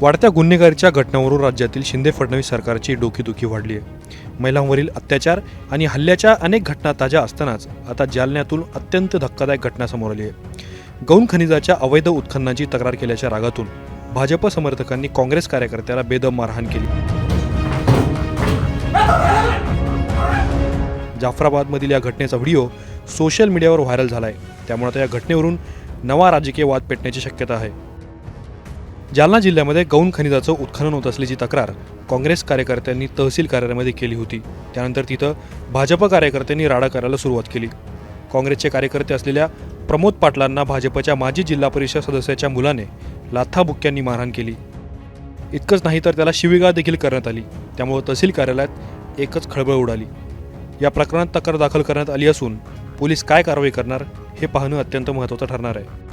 वाढत्या गुन्हेगारीच्या घटनांवरून राज्यातील शिंदे फडणवीस सरकारची डोकीदुखी वाढली आहे महिलांवरील अत्याचार आणि हल्ल्याच्या अनेक घटना ताज्या असतानाच आता जालन्यातून अत्यंत धक्कादायक घटना समोर आली आहे गौण खनिजाच्या अवैध उत्खननाची तक्रार केल्याच्या रागातून भाजप समर्थकांनी काँग्रेस कार्यकर्त्याला बेदम मारहाण केली. जाफराबादमधील या घटनेचा व्हिडिओ सोशल मीडियावर व्हायरल झाला आहे त्यामुळे आता या घटनेवरून नवा राजकीय वाद पेटण्याची शक्यता आहे. जालना जिल्ह्यामध्ये गौण खनिजाचं उत्खनन होत असल्याची तक्रार काँग्रेस कार्यकर्त्यांनी तहसील कार्यालयामध्ये केली होती. त्यानंतर तिथं भाजप कार्यकर्त्यांनी राडा करायला सुरुवात केली. काँग्रेसचे कार्यकर्ते असलेल्या प्रमोद पाटलांना भाजपच्या माजी जिल्हा परिषद सदस्याच्या मुलाने लाथाबुक्क्यांनी मारहाण केली. इतकंच नाही तर त्याला शिवीगाळ देखील करण्यात आली. त्यामुळे तहसील कार्यालयात एकच खळबळ उडाली. या प्रकरणात तक्रार दाखल करण्यात आली असून पोलीस काय कारवाई करणार हे पाहणं अत्यंत महत्त्वाचं ठरणार आहे.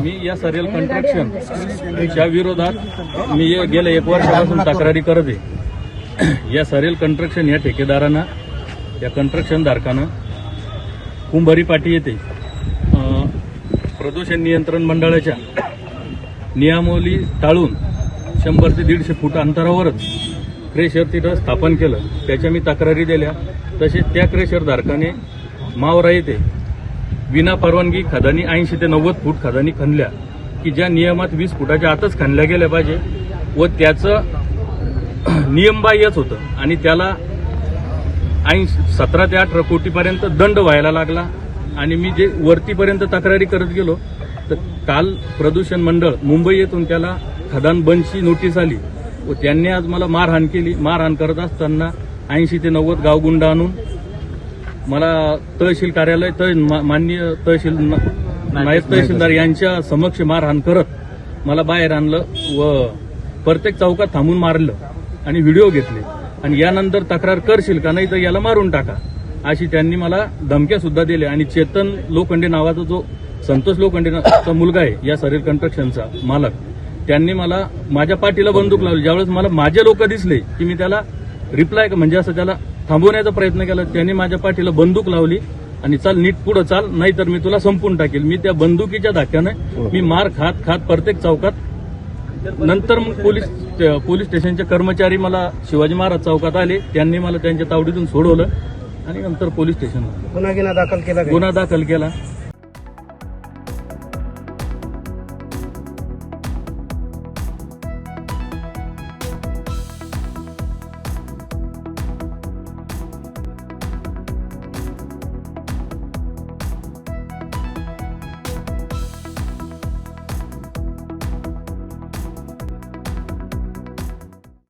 मी या सरेल कन्स्ट्रक्शनच्या विरोधात मी गेल्या एक वर्षापासून तक्रारी करत आहे. या सरेल कन्स्ट्रक्शन या ठेकेदारांना या कन्स्ट्रक्शन धारकानं कुंभारी पाटी येते प्रदूषण नियंत्रण मंडळाच्या नियमावली टाळून शंभर ते दीडशे फूट अंतरावरच क्रेशर तिथं स्थापन केलं. त्याच्या मी तक्रारी दिल्या. तसेच त्या क्रेशर धारकाने मावरा येते विना परवानगी खदानी ऐंशी ते नव्वद फूट खदानी खणल्या की ज्या नियमात वीस फुटाच्या आतच खणल्या गेल्या पाहिजे व त्याचं नियमबाह्यच होतं. आणि त्याला ऐंशी सतरा ते अठरा कोटीपर्यंत दंड व्हायला लागला. आणि मी जे वरतीपर्यंत तक्रारी करत गेलो तर काल प्रदूषण मंडळ मुंबई येथून त्याला खदान बंदची नोटीस आली व त्यांनी आज मला मारहाण केली. मारहाण करत असताना ऐंशी ते नव्वद गावगुंड आणून मला तहसील कार्यालय तह माननीय तहसील नायब तहसीलदार यांच्या समक्ष मारहाण करत मला बाहेर आणलं व प्रत्येक चौकात थांबून मारलं आणि व्हिडिओ घेतले. आणि यानंतर तक्रार करशील का नाही तर याला मारून टाका अशी त्यांनी मला धमक्या सुद्धा दिल्या. आणि चेतन लोखंडे नावाचा जो संतोष लोखंडेचा मुलगा आहे या सरीर कन्स्ट्रक्शनचा मालक त्यांनी मला माझ्या पाठीला बंदूक लावली. ज्यावेळेस मला माझे लोक दिसले की मी त्याला रिप्लाय म्हणजे असं त्याला थांबवण्याचा प्रयत्न केला. त्यांनी माझ्या पाठीला बंदूक लावली आणि चाल नीट पुढं चाल नाहीतर मी तुला संपून टाकेल. मी त्या बंदुकीच्या धाक्यानं मी मार खात खात प्रत्येक चौकात. नंतर मग पोलीस पोलीस स्टेशनचे कर्मचारी मला शिवाजी महाराज चौकात आले. त्यांनी मला त्यांच्या तावडीतून सोडवलं आणि नंतर पोलीस स्टेशनला. गुन्हा दाखल केला? गुन्हा दाखल केला.